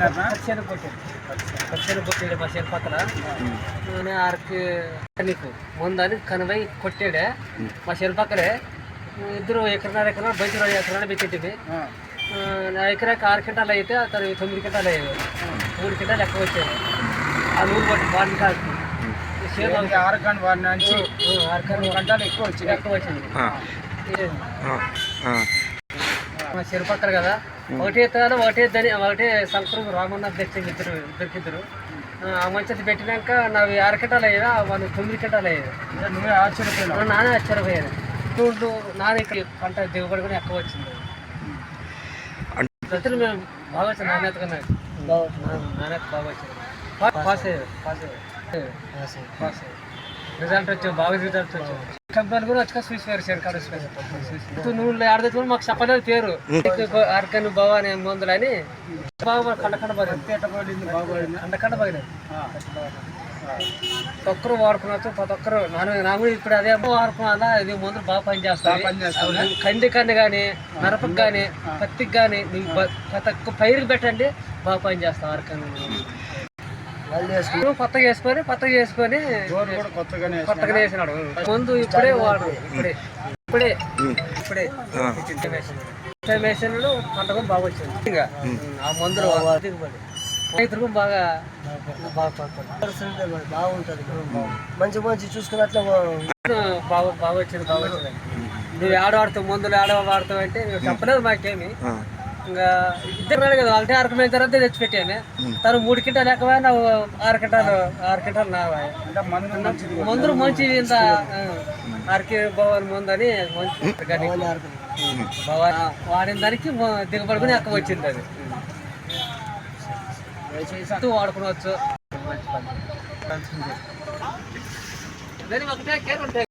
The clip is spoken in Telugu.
కొట్టినారా కొట్టాడు మా చేను పక్కన. నేను ఆరికి నీకు ముందని కనువై కొట్టాడే. మా పక్కనే. ఇద్దరు ఎకరన్నర ఎకరన్నర బయట రెండు ఎకరాలు పెట్టింటివి ఆ, నా ఎకరాకి ఆరు క్వింటాలు అయితే అతను తొమ్మిది క్వింటాలు అయ్యేది మూడు క్వింటాలు ఎక్కువ వచ్చేది ఆ నూరు కొట్టి వాడిని కాదు. ఆరు గంట వాడి నుంచి ఆరు గంటలు ఎక్కువ వచ్చినాయి ఎక్కువ వచ్చింది ఆ, ఇది ఆ, ఆ. మా చెరు పక్కన కదా. ఒకటే ఎత్తాను ఒకటే దని ఒకటే సంవత్సరం రామన్న తెచ్చింది ఇద్దరు దొరికిద్దరు ఆ మంచి పెట్టినాక నావి ఆరు కింటాలు అయ్యేదా వాళ్ళు తొమ్మిది కింటాలు అయ్యేది అంటే నువ్వే ఆశ్చర్యపోయినావు. నానే ఆశ్చర్యపోయాను ఇప్పుడు నాన్న ఇక్కడ పంట దిగుబడి కూడా ఎక్కువ వచ్చింది. రైతులు మేము బాగా వచ్చింది నాణ్యత కన్నా నాణ్యత బాగా వచ్చింది. పాస్ అయ్యారు పాస్ అయ్యారు పాస్ అయ్యారు రిజల్ట్ వచ్చావు బాగా రిజల్ట్ వచ్చావు. కంపెనీ కూడా వచ్చి చూసిపోయారు షేర్ కార్డు చూసిపోయారు నువ్వు ఆడదు మాకు చెప్పలేదు పేరు. అరకన్ బావ అనే మందులు అని బాగా కండ కండ బాగా ఎట్ట పడింది బాగుపడింది కండ కండ బాగా ప్రతి ఒక్కరు వాడుకున్నారు. ప్రతి ఒక్కరు నాకు ఇప్పుడు అదే వాడుకున్నా ఇది మందులు బాగా పనిచేస్తాయా? కంది కంది కానీ మిరపకి కానీ పత్తికి కానీ నువ్వు ప్రతి ఒక్క పైరుకి పెట్టండి బాగా పనిచేస్తావు అరకన్. నువ్వు కొత్తగా వేసుకొని కొత్తగా వేసుకొని డోర్ కూడా కొత్తగానే కొత్తగా వేసినాడు. ముందు ఇప్పుడే వాడు. ఇప్పుడే. ఇప్పుడే. ఇప్పుడే. ఆ. వేసినాడు పంట కూడా బాగా వచ్చింది. ఇంకా ఆ మందులు దిగుబడి. రైతులకు బాగా బాగుంటుంది. మంచి మంచి చూసుకున్నట్లే బాగా బాగా వచ్చింది బాగా వచ్చింది. నువ్వు ఆడ వాడుతావు మందులు ఆడ వాడతావు అంటే నువ్వు చెప్పలేదు మాకేమి. ఇద్దరు కదా అరకు మీద తర్వాత తెచ్చి పెట్టాను తను మూడు కింటాలు లేకపోయా నువ్వు ఆరు కింటాలు ఆరు కింటాలు నావా. అంటే మందు మంచిది మందులు మంచి ఇంత ఆర్కే భవన్ మందు అని మంచి భవన్ వాడిన దానికి మ- దిగుబడి కూడా ఎక్కువ వచ్చింది అది. వాడుకోవచ్చు మంచి పని. దాని ఒకటే కేర్ ఉంటాయి